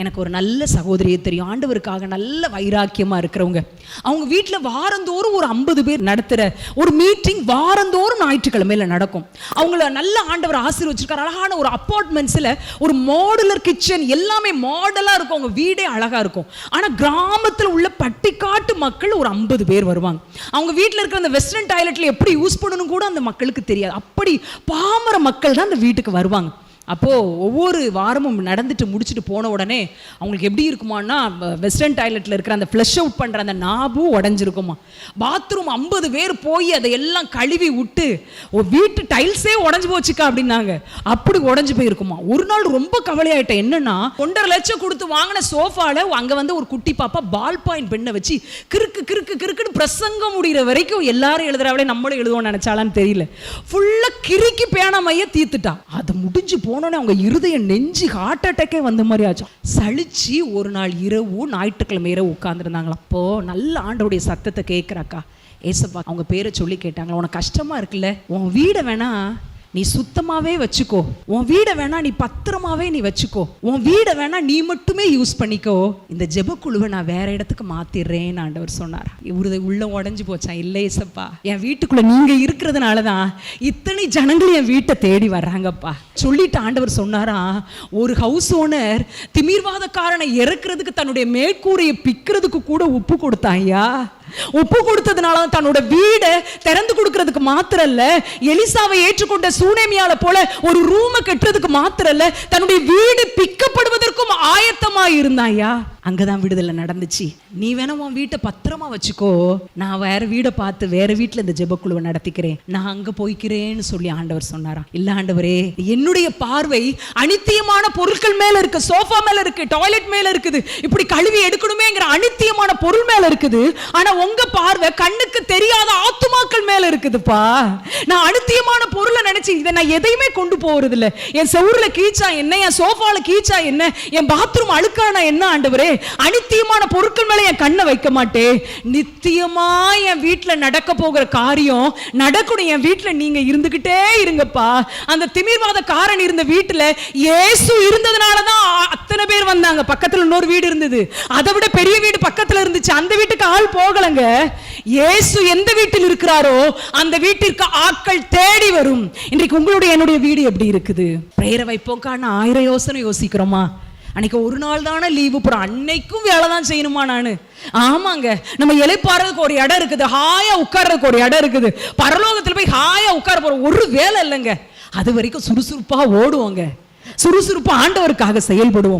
எனக்கு ஒரு நல்ல சகோதரியை தெரியும். ஆண்டவருக்காக நல்ல வைராக்கியமாக இருக்கிறவங்க. அவங்க வீட்டில் வாரந்தோறும் ஒரு ஐம்பது பேர் நடத்துகிற ஒரு மீட்டிங் வாரந்தோறும் ஞாயிற்றுக்கிழமையில் நடக்கும். அவங்கள நல்ல ஆண்டவர் ஆசீர்வச்சிருக்கார். அழகான ஒரு அப்பார்ட்மெண்ட்ஸில் ஒரு மாடுலர் கிச்சன் எல்லாமே மாடலாக இருக்கும். அவங்க வீடே அழகாக இருக்கும். ஆனால் கிராமத்தில் உள்ள பட்டிக்காட்டு மக்கள் ஒரு ஐம்பது பேர் வருவாங்க. அவங்க வீட்டில் இருக்கிற அந்த வெஸ்டர்ன் டாய்லெட்டில் எப்படி யூஸ் பண்ணணும் கூட அந்த மக்களுக்கு தெரியாது. அப்படி பாமர மக்கள் தான் அந்த வீட்டுக்கு வருவாங்க. அப்போது ஒவ்வொரு வாரமும் நடந்துட்டு முடிச்சுட்டு போன உடனே அவங்களுக்கு எப்படி இருக்குமான்னா வெஸ்டர்ன் டாய்லெட்டில் இருக்கிற அந்த ஃப்ளஷ் அவுட் பண்ணுற அந்த நாபும் உடஞ்சிருக்குமா. பாத்ரூம் ஐம்பது பேர் போய் அதை எல்லாம் கழுவி விட்டு ஓ வீட்டு டைல்ஸே உடஞ்சி போச்சுக்கா அப்படின்னாங்க. அப்படி உடஞ்சி போயிருக்குமா. ஒரு நாள் ரொம்ப கவலையாயிட்டேன். என்னன்னா ஒன்றரை லட்சம் கொடுத்து வாங்கின சோஃபால அங்கே வந்து ஒரு குட்டி பாப்பா பால் பாயிண்ட் பெண்ணை வச்சு கிறுக்கு கிறுக்கு கிறுக்குன்னு பிரசங்கம் முடிகிற வரைக்கும் எல்லாரும் எழுதுறாவிலே நம்மளும் எழுதுவோம்னு நினைச்சாலான்னு தெரியல. ஃபுல்லாக கிறுக்கி பேனா மைய தீர்த்துட்டா. அது முடிஞ்சு போனோடனே அவங்க இருதயம் நெஞ்சு ஹார்ட் அட்டாக்கே வந்த மாதிரி ஆச்சு. சளிச்சு ஒரு நாள் இரவு ஞாயிற்றுக்கிழமை இரவு உட்காந்துருந்தாங்களாம் அப்போ நல்ல ஆண்டோடைய சத்தத்தை கேட்குறாக்கா. ஏசப்பா அவங்க பேரை சொல்லி கேட்டாங்களா உனக்கு கஷ்டமா இருக்குல்ல? உன் வீடை வேணால் நீ சுத்தமாவே வச்சுக்கோ. உன் வீடை வேணா நீ பத்திரமாவே நீ வச்சுக்கோ. உன் வீடை வேணா நீ மட்டுமே யூஸ் பண்ணிக்கோ. இந்த ஜெபக்குழுவை நான் வேற இடத்துக்கு மாத்திடுறேன்னு ஆண்டவர் சொன்னார்? இவரது உள்ள உடஞ்சு போச்சான். இல்லை ஏசப்பா. என் வீட்டுக்குள்ள நீங்க இருக்கிறதுனால தான் இத்தனை ஜனங்கள் என் வீட்டை தேடி வர்றாங்கப்பா. சொல்லிட்டு ஆண்டவர் சொன்னாரா? ஒரு ஹவுஸ் ஓனர் திமிர்வாதக்காரனை இறக்குறதுக்கு தன்னுடைய மேற்கூரையை பிக்கிறதுக்கு கூட உப்பு கொடுத்தான் ஒப்பு கொடுத்ததுனால தன்னோட வீடை திறந்து கொடுக்கறதுக்கு மாத்திரம் இல்ல எலிசாவை ஏற்றுக்கொண்ட சூனேமியால போல ஒரு ரூமை கட்டுறதுக்கு மாத்திரம் இல்ல தன்னுடைய வீடு பிக்கப்படுவதற்கும் ஆயத்தமா இருந்தாயா அங்கதான் விடுதலை நடந்துச்சு. நீ வேணா உன் வீட்டை பத்திரமா வச்சுக்கோ. நான் வேற வீடை பார்த்து வேற வீட்டுல இந்த ஜெபக்குழுவை நடத்திக்கிறேன். நான் அங்க போய்க்கிறேன்னு சொல்லி ஆண்டவர் சொன்னாராம். இல்ல ஆண்டவரே என்னுடைய பார்வை அனித்தியமான பொருட்கள் மேல இருக்கு. சோஃபா மேல இருக்கு டாய்லெட் மேல இருக்குது. இப்படி கழுவி எடுக்கணுமேங்கிற அனித்தியமான பொருள் மேல இருக்குது. ஆனா உங்க பார்வை கண்ணுக்கு தெரியாத ஆத்துமாக்கள் மேல இருக்குதுப்பா. நான் அனித்தியமான பொருளை நினைச்சு இதை நான் எதையுமே கொண்டு போறது இல்லை என் செவுருல கீச்சா என்ன? என் சோஃபால கீச்சா என்ன? என் பாத்ரூம் அழுக்கானா என்ன ஆண்டவரே? அனித்தியமான பொருட்கள் மேல என் கண்ணை வைக்க மாட்டேன். நித்தியமா என் வீட்டுல நடக்க போகிற காரியம் நடக்கணும். என் வீட்டுல நீங்க இருந்துகிட்டே இருங்கப்பா. அந்த திமிர்வாத காரன் இருந்த வீட்டுல இயேசு இருந்ததுனாலதான் அத்தனை பேர் வந்தாங்க. பக்கத்துல இன்னொரு வீடு இருந்தது. அதை விட பெரிய வீடு பக்கத்துல இருந்துச்சு. அந்த வீட்டுக்கு ஆள் போகலங்க. இயேசு எந்த வீட்டில் இருக்கிறாரோ அந்த வீட்டிற்கு ஆட்கள் தேடி வரும். இன்றைக்கு உங்களுடைய என்னுடைய வீடு எப்படி இருக்குது? பிரேயரை வைப்போக்கான ஆயிரம் யோசனை யோசிக்கிறோமா? அன்னைக்கு ஒரு நாள் தானே லீவு போகிறோம் அன்னைக்கும் வேலை தான் செய்யணுமா நான்? ஆமாங்க. நம்ம இலைப்பாறதுக்கு ஒரு இடம் இருக்குது. ஹாயா உட்கார்றதுக்கு ஒரு இடம் இருக்குது. பரலோகத்தில் போய் ஹாயா உட்கார போற ஒரு வேலை இல்லைங்க. அது வரைக்கும் சுறுசுறுப்பா ஓடுவோங்க. சுறுசுறுப்பா ஆண்டவருக்காக செயல்படுவோம்.